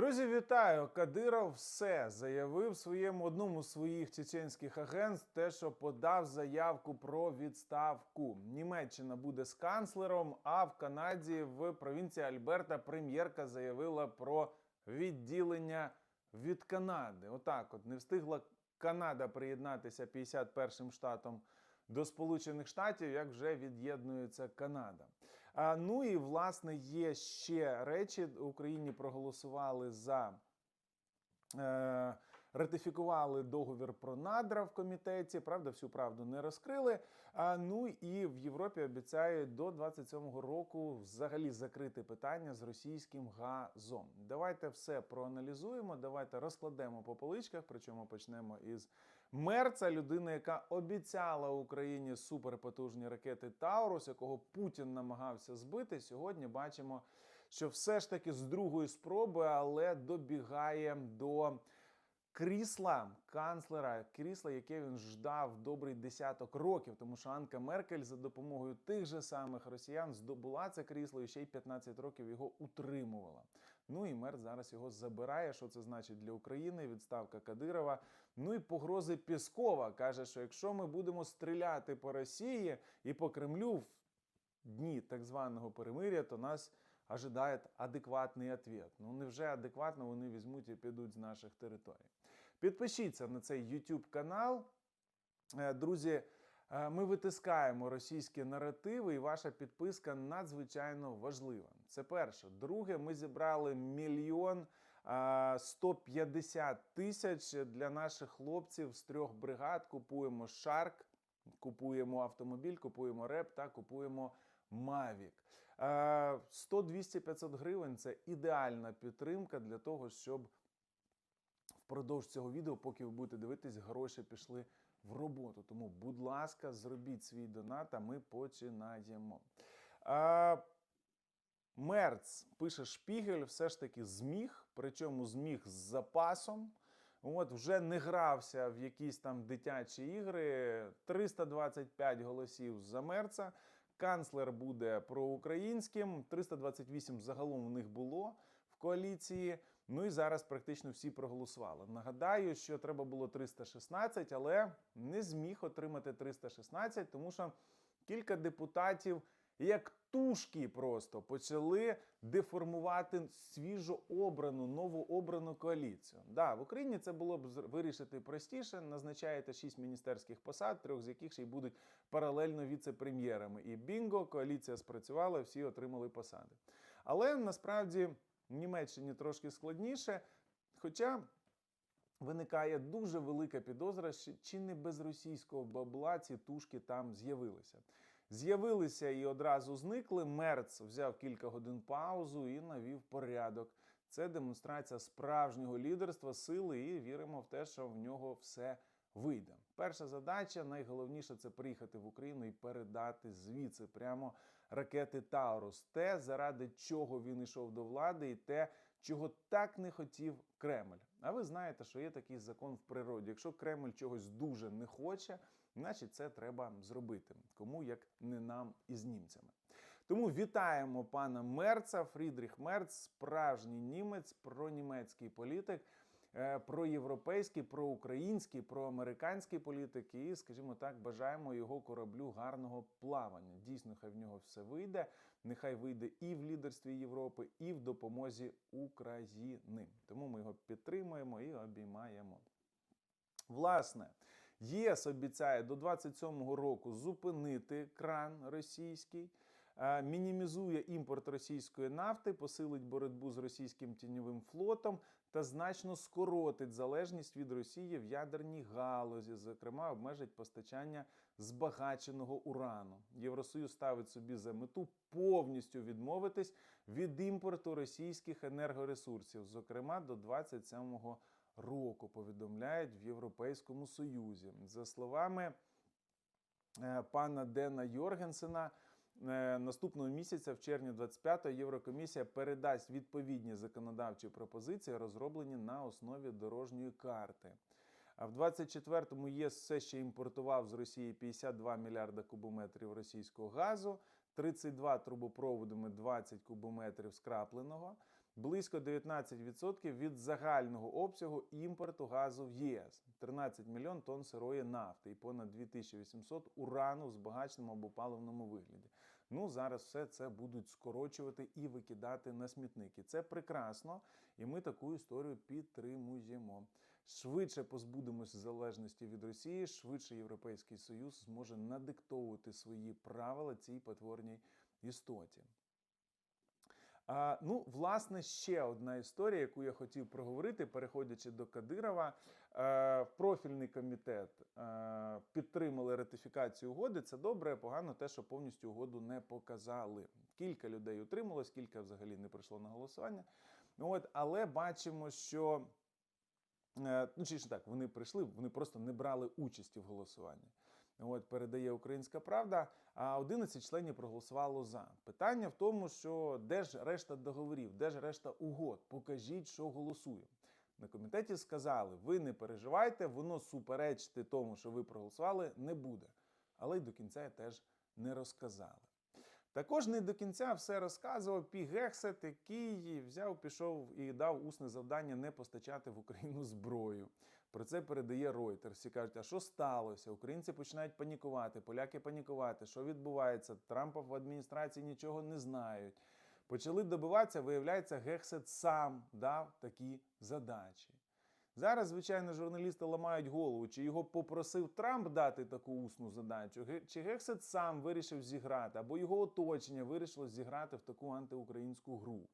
Друзі, вітаю! Кадиров все заявив своєму одному з своїх чеченських агентств, те, що подав заявку про відставку. Німеччина буде з канцлером. А в Канаді в провінції Альберта прем'єрка заявила про відділення від Канади. Отак, от не встигла Канада приєднатися 51-м штатом до Сполучених Штатів, як вже від'єднується Канада. А, ну і власне є ще речі. Україні проголосували за. Е, Ратифікували договір про надра в комітеті. Правда, всю правду не розкрили. А ну і в Європі обіцяють до 27-го року взагалі закрити питання з російським газом. Давайте все проаналізуємо. Давайте розкладемо по поличках. Причому почнемо із Мерца, людина, яка обіцяла Україні суперпотужні ракети Таурус, якого Путін намагався збити. Сьогодні бачимо, що все ж таки з другої спроби, але добігає до крісла канцлера, крісла, яке він ждав добрий десяток років, тому що Анка Меркель за допомогою тих же самих росіян здобула це крісло і ще й 15 років його утримувала. Ну і мер зараз його забирає. Що це значить для України? Відставка Кадирова. Ну і погрози Піскова каже, що якщо ми будемо стріляти по Росії і по Кремлю в дні так званого перемиря, то нас ожидає адекватний ответ. Ну невже адекватно вони візьмуть і підуть з наших територій? Підпишіться на цей YouTube канал. Е, Друзі, е, ми витискаємо російські наративи, і ваша підписка надзвичайно важлива. Це перше. Друге, ми зібрали мільйон е, 150 тисяч для наших хлопців з трьох бригад. Купуємо Шарк, купуємо автомобіль, купуємо реп та купуємо Mavic. Е, 100, 200, 500 гривень це ідеальна підтримка для того, щоб впродовж цього відео, поки ви будете дивитись, гроші пішли в роботу. Тому, будь ласка, зробіть свій донат, а ми починаємо. Мерц пише Шпігель, все ж таки зміг, причому зміг з запасом. От вже не грався в якісь там дитячі ігри. 325 голосів за Мерца. Канцлер буде проукраїнським. 328 загалом в них було в коаліції. Ну і зараз практично всі проголосували. Нагадаю, що треба було 316, але не зміг отримати 316, тому що кілька депутатів як тушки просто почали деформувати свіжо обрану новообрану коаліцію. Да, в Україні це було б вирішити простіше. Назначаєте шість міністерських посад, трьох з яких ще й будуть паралельно віце-прем'єрами. І бінго, коаліція спрацювала, всі отримали посади. Але насправді в Німеччині трошки складніше. Хоча виникає дуже велика підозра, чи не без російського бабла ці тушки там з'явилися. З'явилися і одразу зникли. Мерц взяв кілька годин паузу і навів порядок. Це демонстрація справжнього лідерства, сили, і віримо в те, що в нього все вийде. Перша задача, найголовніше, це приїхати в Україну і передати звідси прямо ракети Таурус. Те, заради чого він йшов до влади, і те, чого так не хотів Кремль. А ви знаєте, що є такий закон в природі. Якщо Кремль чогось дуже не хоче, значить це треба зробити. Кому як не нам із німцями. Тому вітаємо пана Мерца, Фрідріх Мерц, справжній німець, пронімецький політик. е, Проєвропейський, проукраїнський, проамериканський політик, і, скажімо так, бажаємо його кораблю гарного плавання. Дійсно, хай в нього все вийде. Нехай вийде і в лідерстві Європи, і в допомозі України. Тому ми його підтримуємо і обіймаємо. Власне, ЄС обіцяє до 27-го року зупинити кран російський, е, мінімізує імпорт російської нафти, посилить боротьбу з російським тіньовим флотом та значно скоротить залежність від Росії в ядерній галузі, зокрема, обмежить постачання збагаченого урану. Євросоюз ставить собі за мету повністю відмовитись від імпорту російських енергоресурсів, зокрема до 27-го року, повідомляють в Європейському Союзі. За словами е, пана Дена Йоргенсена. е, Наступного місяця, в червні 25-го, Єврокомісія передасть відповідні законодавчі пропозиції, розроблені на основі дорожньої карти. А в 24-му ЄС все ще імпортував з Росії 52 мільярда кубометрів російського газу, 32 трубопроводами, 20 кубометрів скрапленого. Близько 19% від загального обсягу імпорту газу в ЄС, 13 мільйон тонн сирої нафти і понад 2800 урану в збагаченому або паливному вигляді. Ну зараз все це будуть скорочувати і викидати на смітники. Це прекрасно, і ми таку історію підтримуємо. Швидше позбудемось залежності від Росії, швидше Європейський Союз зможе надиктовувати свої правила цій потворній істоті. А, ну, власне, ще одна історія, яку я хотів проговорити, переходячи до Кадирова. Е, профільний комітет е, підтримали ратифікацію угоди. Це добре, погано те, що повністю угоду не показали. Кілька людей утрималось, кілька взагалі не прийшло на голосування. От, але бачимо, що е, ну, чи ж так, вони прийшли, вони просто не брали участі в голосуванні. От передає Українська Правда. А 11 членів проголосувало за. Питання в тому, що де ж решта договорів, де ж решта угод? Покажіть, що голосуємо. На комітеті сказали: ви не переживайте, воно суперечити тому, що ви проголосували, не буде. Але й до кінця теж не розказали. Також не до кінця все розказував Пі Гексет, який взяв, пішов і дав усне завдання не постачати в Україну зброю. Про це передає Reuters. Всі кажуть, а що сталося? Українці починають панікувати, поляки панікувати. Що відбувається? Трампа в адміністрації нічого не знають. Почали добиватися, виявляється, Гексет сам дав такі задачі. Зараз, звичайно, журналісти ламають голову, чи його попросив Трамп дати таку усну задачу, чи Гексет сам вирішив зіграти, або його оточення вирішило зіграти в таку антиукраїнську гру.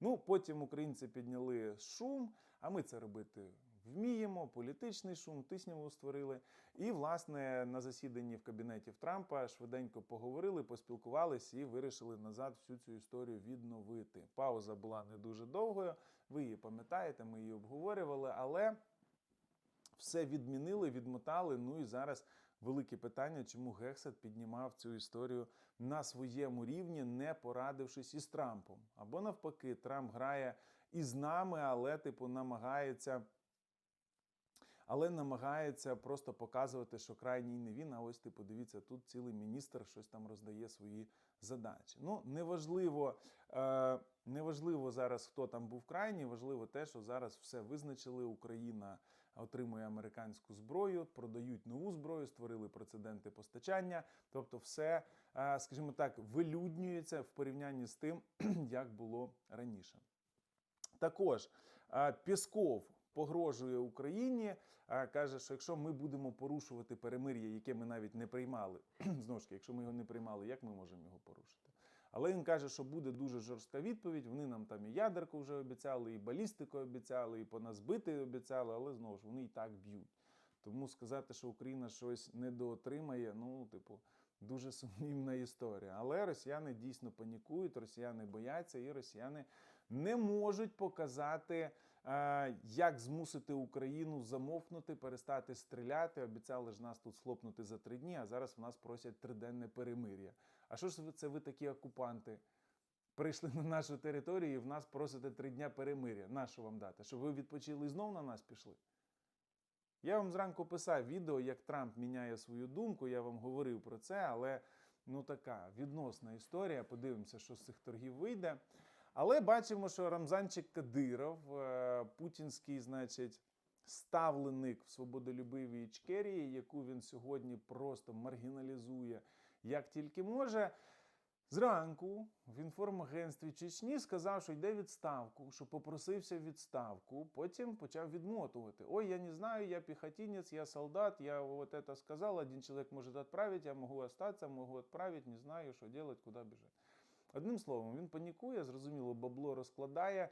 Ну, потім українці підняли шум, а ми це робити вміємо, політичний шум, тисняву створили. І, власне, на засіданні в кабінеті Трампа швиденько поговорили, поспілкувалися і вирішили назад всю цю історію відновити. Пауза була не дуже довгою. Ви її пам'ятаєте, ми її обговорювали, але все відмінили, відмотали. Ну і зараз велике питання, чому Гексет піднімав цю історію на своєму рівні, не порадившись із Трампом. Або навпаки, Трамп грає із нами, але типу намагається але намагається просто показувати, що крайній не він. А ось ти подивіться, тут цілий міністр щось там роздає свої задачі. Ну неважливо, е, неважливо зараз, хто там був крайній, важливо те, що зараз все визначили. Україна отримує американську зброю, продають нову зброю, створили прецеденти постачання. Тобто, все, е, скажімо так, вилюднюється в порівнянні з тим, як було раніше. Також е, Пісков погрожує Україні, каже, що якщо ми будемо порушувати перемир'я, яке ми навіть не приймали, знову ж таки, якщо ми його не приймали, як ми можемо його порушити? Але він каже, що буде дуже жорстка відповідь. Вони нам там і ядерку вже обіцяли, і балістику обіцяли, і по нас бити обіцяли, але знову ж вони і так б'ють. Тому сказати, що Україна щось недоотримає, ну, типу, дуже сумнівна історія. Але росіяни дійсно панікують, росіяни бояться, і росіяни не можуть показати. Е, як змусити Україну замовкнути, перестати стріляти? Обіцяли ж нас тут схлопнути за три дні, а зараз в нас просять триденне перемир'я. А що ж це ви такі окупанти? Прийшли на нашу територію і в нас просите три дня перемир'я. Нащо вам дати? Щоб ви відпочили і знов на нас пішли? Я вам зранку писав відео, як Трамп міняє свою думку. Я вам говорив про це, але ну така відносна історія. Подивимося, що з цих торгів вийде. Але бачимо, що Рамзанчик Кадиров, е, путінський, значить, ставленик в свободолюбивій Ічкерії, яку він сьогодні просто маргіналізує як тільки може. Зранку в інформагентстві Чечні сказав, що йде відставку, що попросився відставку. Потім почав відмотувати. Ой, я не знаю, я піхотинець, я солдат, я вот это сказал, один человек может отправить, я могу остаться, могу отправить, не знаю, що делать, куди біжати. Одним словом, він панікує, зрозуміло, бабло розкладає,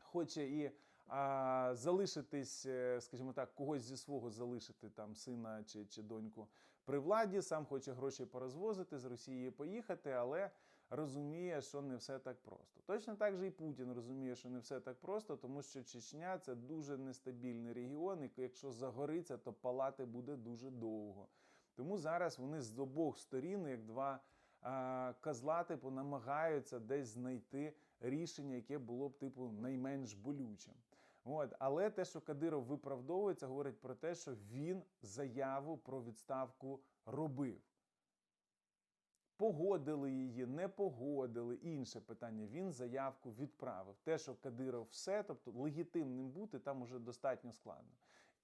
хоче і а, залишитись, е, скажімо так, когось зі свого залишити там сина чи, чи доньку при владі, сам хоче гроші порозвозити, з Росії поїхати, але розуміє, що не все так просто. Точно так же і Путін розуміє, що не все так просто, тому що Чечня це дуже нестабільний регіон, і якщо загориться, то палати буде дуже довго. Тому зараз вони з обох сторін, як два козла, типу, намагаються десь знайти рішення, яке було б типу найменш болючим. От. Але те, що Кадиров виправдовується, говорить про те, що він заяву про відставку робив. Погодили її, не погодили. Інше питання. Він заявку відправив. Те, що Кадиров все, тобто легітимним бути, там уже достатньо складно.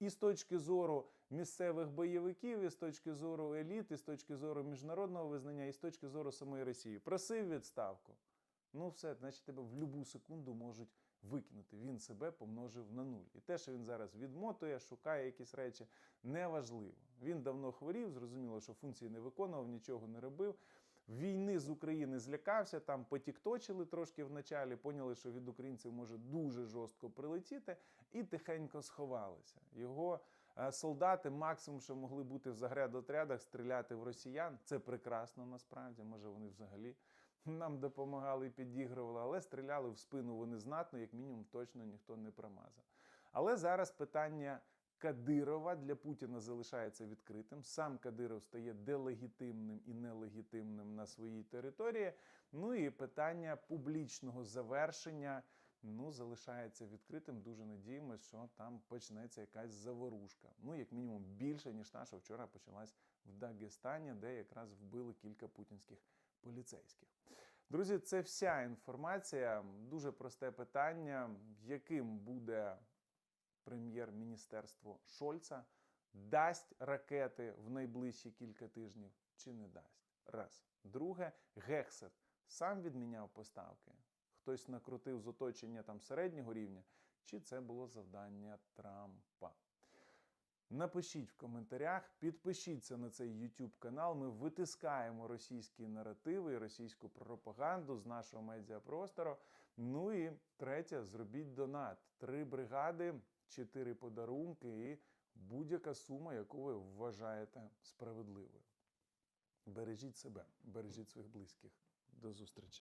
І з точки зору місцевих бойовиків, і з точки зору еліт, і з точки зору міжнародного визнання, і з точки зору самої Росії. Просив відставку. Ну, все, значить, тебе в будь-яку секунду можуть викинути. Він себе помножив на нуль. І те, що він зараз відмотує, шукає якісь речі, неважливо. Він давно хворів, зрозуміло, що функції не виконував, нічого не робив. Війни з України злякався, там потікточили трошки в началі, поняли, що від українців може дуже жорстко прилетіти, і тихенько сховалися. Його е, солдати максимум, що могли бути в заградотрядах, стріляти в росіян. Це прекрасно насправді. Може, вони взагалі нам допомагали і підігрували, але стріляли в спину вони знатно, як мінімум, точно ніхто не промазав. Але зараз питання Кадирова для Путіна залишається відкритим. Сам Кадиров стає делегітимним і нелегітимним на своїй території. Ну і питання публічного завершення ну, залишається відкритим. Дуже надіємося, що там почнеться якась заворушка. Ну, як мінімум, більше, ніж та, що вчора почалась в Дагестані, де якраз вбили кілька путінських поліцейських. Друзі, це вся інформація. Дуже просте питання, яким буде прем'єр-міністерство Шольца, дасть ракети в найближчі кілька тижнів чи не дасть. Раз. Друге, Гексет сам відміняв поставки. Хтось накрутив з оточення там середнього рівня, чи це було завдання Трампа. Напишіть в коментарях, підпишіться на цей YouTube канал. Ми витискаємо російські наративи і російську пропаганду з нашого медіапростору. Ну і третє, зробіть донат. Три бригади, чотири подарунки і будь-яка сума, яку ви вважаєте справедливою. Бережіть себе, бережіть своїх близьких. До зустрічі.